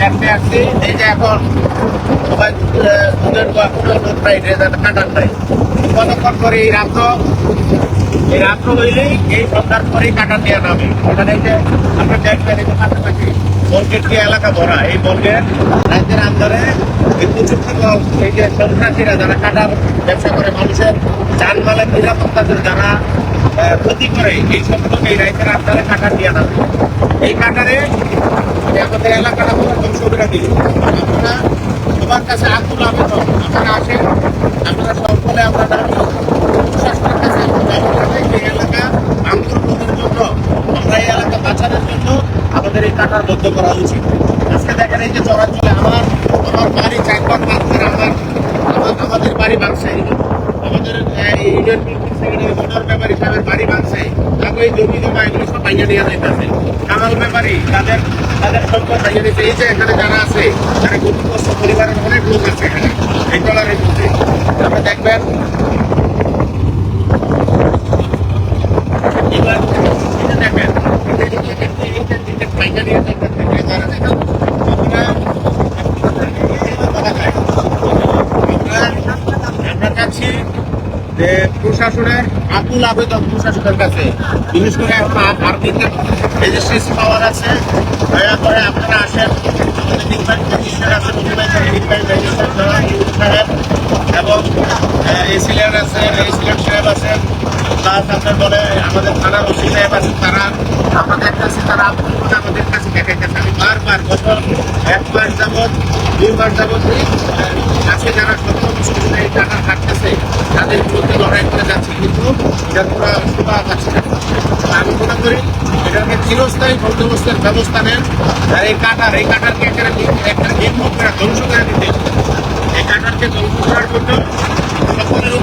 দেখতে আসছি। এই যে এখন কাটার নাই কতক্ষণ করে এই রাত্র? এই রাত্র এই সন্ধ্যার পরেই কাটা দেওয়া নামে। এই যে আপনার দেখবেন এলাকা ভরা। এই বলগেট রাজ্যের আন্দোলনে এই এই যে কাটার ব্যবসা করে, মানুষের যানমালের নিরাপত্তার জন্য যারা ক্ষতি করে এই সম্পর্কে এই আন্দোলনে কাটা দিয়ে নামে এই কাটারে আমাদের এলাকাটা পুরো ধ্বংস করে দিল আপনারা সবার কাছে আকুল আবেদন আপনারা আসেন আপনারা সকলে এই এলাকা জন্য আমরা এই এলাকা বাঁচানোর জন্য আমাদের এই বদ্ধ করা উচিত আজকে দেখেন এই যে আমার বাড়ি বাঁধছে আমার আমাদের বাড়ি আমাদের সাহেবের বাড়ি বাংছে তাকে এই জমি জমা এগুলো সব ভাঙিয়ে নিয়ে যাইতেছে কামাল ব্যাপারী তাদের তাদের সম্পদ ভাঙিয়ে দিতে এই যে এখানে যারা আছে যারা ক্ষতিগ্রস্ত পরিবারের অনেক লোক আছে এখানে এই টলারের মধ্যে আপনি দেখবেন এবার এই যে দেখেন এই যে দেখেন, এই যে দেখেন, ভাঙিয়ে নিয়ে যাইতেছে, এই যারা দেখেন, আপনারা আমরা আমরা চাচ্ছি যে প্রশাসনের আকুল আবেদন প্রশাসনের কাছে। বিশেষ করে এখন আর্মিতে রেজিস্ট্রেশন পাওয়ার আছে, দয়া করে আপনারা আসেন। আছে এবং এসিলেট আছে এসিলেট সাহেব আছেন। প্লাস আপনার বলে আমাদের থানার ওসি সাহেব আছেন, তারা আমাদের কাছে তারা আমাদের কাছে দেখাইতেছে আমি বারবার গত এক মাস যাবৎ, দুই মাস যাবৎ আজকে যারা সত্য চিরস্থায়ী বন্দোবস্তের ব্যবস্থা নেন আর এই কাটার এই কাটারকে একটা একটা নির্মুখ করে ধ্বংস করে দিতে এই কাটারকে ধ্বংস করার জন্য সকলের।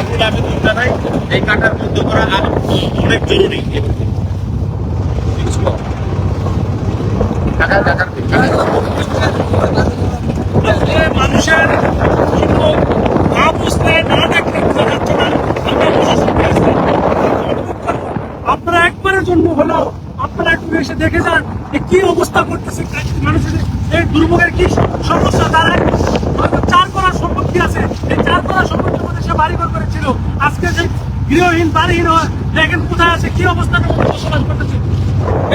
আকুল আবেদন জানাই এই কাটার বন্ধ করা অনেক জরুরি। টাকা টাকা আসলে মানুষের জন্য না বুঝলে না দেখলে বোঝা যাচ্ছে না আমরা প্রশাসনকে আজকে অনুরোধ করব, আপনারা একবারের জন্য হলো আপনারা একটু এসে দেখে যান যে কি অবস্থা করতেছে মানুষের এই দুর্ভোগের কি সমস্যা দাঁড়ায়? হয়তো চার করার সম্পত্তি আছে। এই চার করার সম্পত্তির মধ্যে সে বাড়িঘর করেছিল। আজকে যে গৃহহীন বাড়িহীন হয়। দেখেন কোথায় আছে কি অবস্থার মধ্যে বসবাস করতেছে।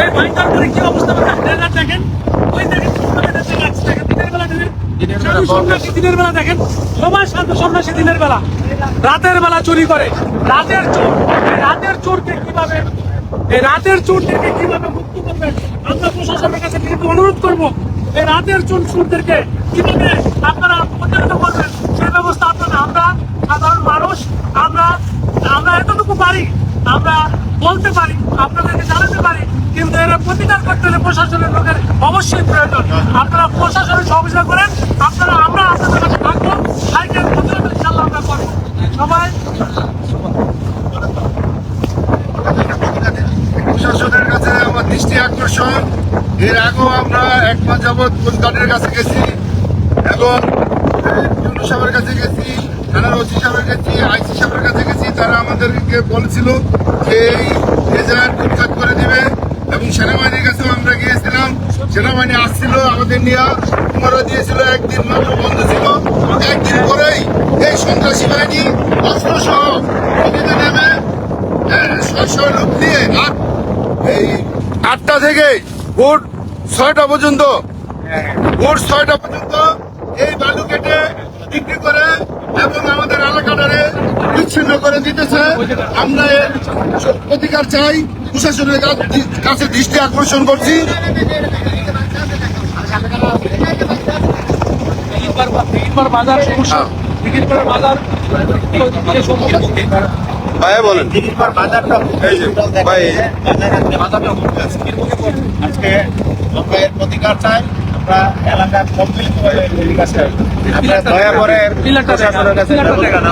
এই ভাইটার করে কি অবস্থা দেখেন। ওই দেখেন দিনের বেলা দেখেন। বেলা সন্ন্যাসী দিনের বেলা দেখেন। সবাই শান্ত সন্ন্যাসী দিনের বেলা। রাতের বেলা চুরি করে। রাতের চোর। রাতের চোরকে কীভাবে এই রাতের চোরদেরকে কীভাবে মুক্ত করবেন? আমরা প্রশাসনের কাছে কিন্তু অনুরোধ করব, এই রাতের চোর চোরদেরকে কীভাবে আপনারা প্রতিহত করবেন? সেই ব্যবস্থা আপনারা আমরা সাধারণ মানুষ, আমরা আমরা এতটুকু পারি, আমরা বলতে পারি, আপনাদেরকে জানাতে পারি, কিন্তু এরা প্রতিকার করতে হলে প্রশাসনের লোকের অবশ্যই প্রয়োজন। আপনারা প্রশাসনের সহযোগিতা করেন, আপনারা আমরা আপনাদের কাছে থাকব, সাইকেল প্রতিরোধ ইনশাল্লাহ আমরা করব। সবাই প্রশাসনের কাছে আমার দৃষ্টি আকর্ষণ। এর আগেও আমরা এক মাস যাবৎ কোস্টগার্ডের কাছে গেছি এবং ইউনু সাহেবের কাছে গেছি থানার ওসি সাহেবের কাছে, আইসি সাহেবের কাছে গেছি। তারা আমাদেরকে বলেছিল যে এই রেজাল্ট উৎখাত করে দিবে এবং সেনাবাহিনীর কাছেও আমরা গিয়েছিলাম। সেনাবাহিনী আসছিল আমাদের নিয়ে তোমারও দিয়েছিল, একদিন মাত্র বন্ধ ছিল। একদিন পরেই এই সন্ত্রাসী বাহিনী থেকে ভোর ছয়টা পর্যন্ত। ভোর ছয়টা পর্যন্ত এই বালু কেটে বিক্রি করে এবং আমাদের এলাকাটারে বিচ্ছিন্ন করে দিতেছে। আমরা এর প্রতিকার চাই। প্রশাসনের কাছে দৃষ্টি আকর্ষণ করছি। বাজার সমস্যা। বাজার ভাই বলেন এই যে, ভাই। আজকে আমরা এর প্রতিকার চাই আমরা কমপ্লিট আমরা দয়া করে প্রশাসনের কাছে। না।